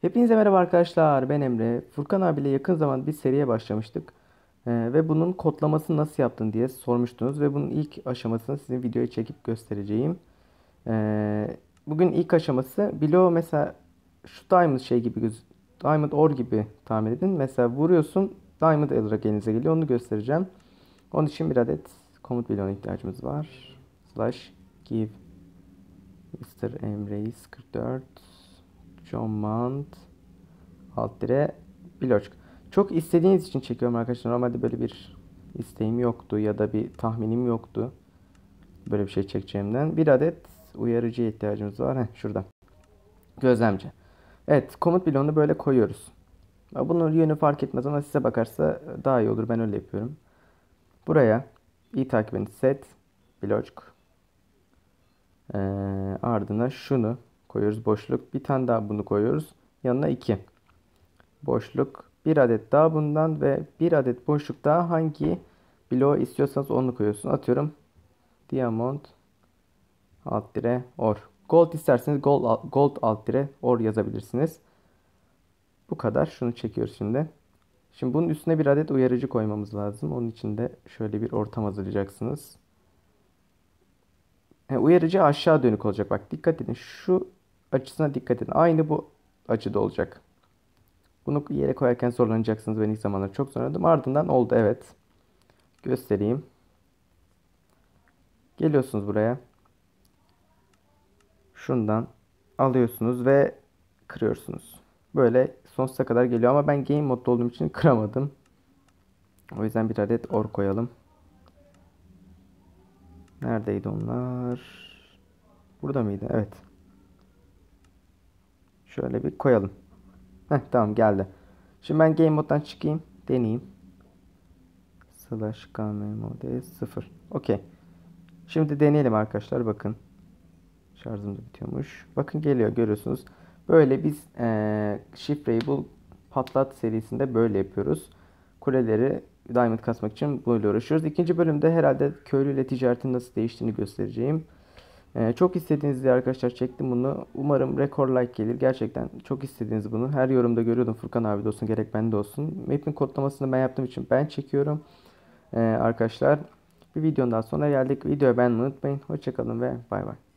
Hepinize merhaba arkadaşlar. Ben Emre. Furkan abiyle yakın zaman bir seriye başlamıştık. Ee, ve bunun kodlamasını nasıl yaptın diye sormuştunuz. Ve bunun ilk aşamasını size videoya çekip göstereceğim. Ee, bugün ilk aşaması below mesela şu diamond şey gibi göz diamond or gibi tahmin edin. Mesela vuruyorsun diamond olarak elinize geliyor. Onu göstereceğim. Onun için bir adet komut bloğuna ihtiyacımız var. Slash give Mr. Emreis 44 Mount alt dire Block. Çok istediğiniz için çekiyorum arkadaşlar. Normalde böyle bir isteğim yoktu ya da bir tahminim yoktu. Böyle bir şey çekeceğimden. Bir adet uyarıcıya ihtiyacımız var. Heh, şurada. Gözlemci. Evet komut bloğunu böyle koyuyoruz. Bunun yönü fark etmez ama size bakarsa daha iyi olur. Ben öyle yapıyorum. Buraya iyi takip edin. Set block. Ee, ardına şunu koyuyoruz. Boşluk. Bir tane daha bunu koyuyoruz. Yanına 2. Boşluk. Bir adet daha bundan ve bir adet boşluk daha hangi bloğu istiyorsanız onu koyuyorsun. Atıyorum. Diamond alt dire or. Gold isterseniz gold, gold alt dire or yazabilirsiniz. Bu kadar. Şunu çekiyoruz şimdi. Şimdi bunun üstüne bir adet uyarıcı koymamız lazım. Onun için de şöyle bir ortam hazırlayacaksınız. Yani uyarıcı aşağı dönük olacak. Bak dikkat edin. Şu açısına dikkat edin. Aynı bu açıda olacak. Bunu yere koyarken zorlanacaksınız. Ben ilk zamanlar çok zorlandım. Ardından oldu evet. Göstereyim. Geliyorsunuz buraya. Şundan alıyorsunuz ve kırıyorsunuz. Böyle sonsuza kadar geliyor ama ben game modda olduğum için kıramadım. O yüzden bir adet or koyalım. Neredeydi onlar? Burada mıydı? Evet. Şöyle bir koyalım. Heh, tamam geldi. Şimdi ben game moddan çıkayım. Deneyeyim. Slash game mode 0. Okey. Şimdi deneyelim arkadaşlar. Bakın. Şarjım da bitiyormuş. Bakın geliyor görüyorsunuz. Böyle biz ee, şifreyi bul patlat serisinde böyle yapıyoruz. Kuleleri diamond kasmak için böyle uğraşıyoruz. İkinci bölümde herhalde köylü ile ticaretin nasıl değiştiğini göstereceğim. Ee, çok istediğiniz diye arkadaşlar çektim bunu. Umarım rekor like gelir. Gerçekten çok istediğiniz bunu. Her yorumda görüyordum Furkan abi de olsun gerek bende olsun. Map'in kodlamasını ben yaptığım için ben çekiyorum. Ee, arkadaşlar bir videonun daha sonra geldik. Videoyu beğenmeyi unutmayın. Hoşçakalın ve bay bay.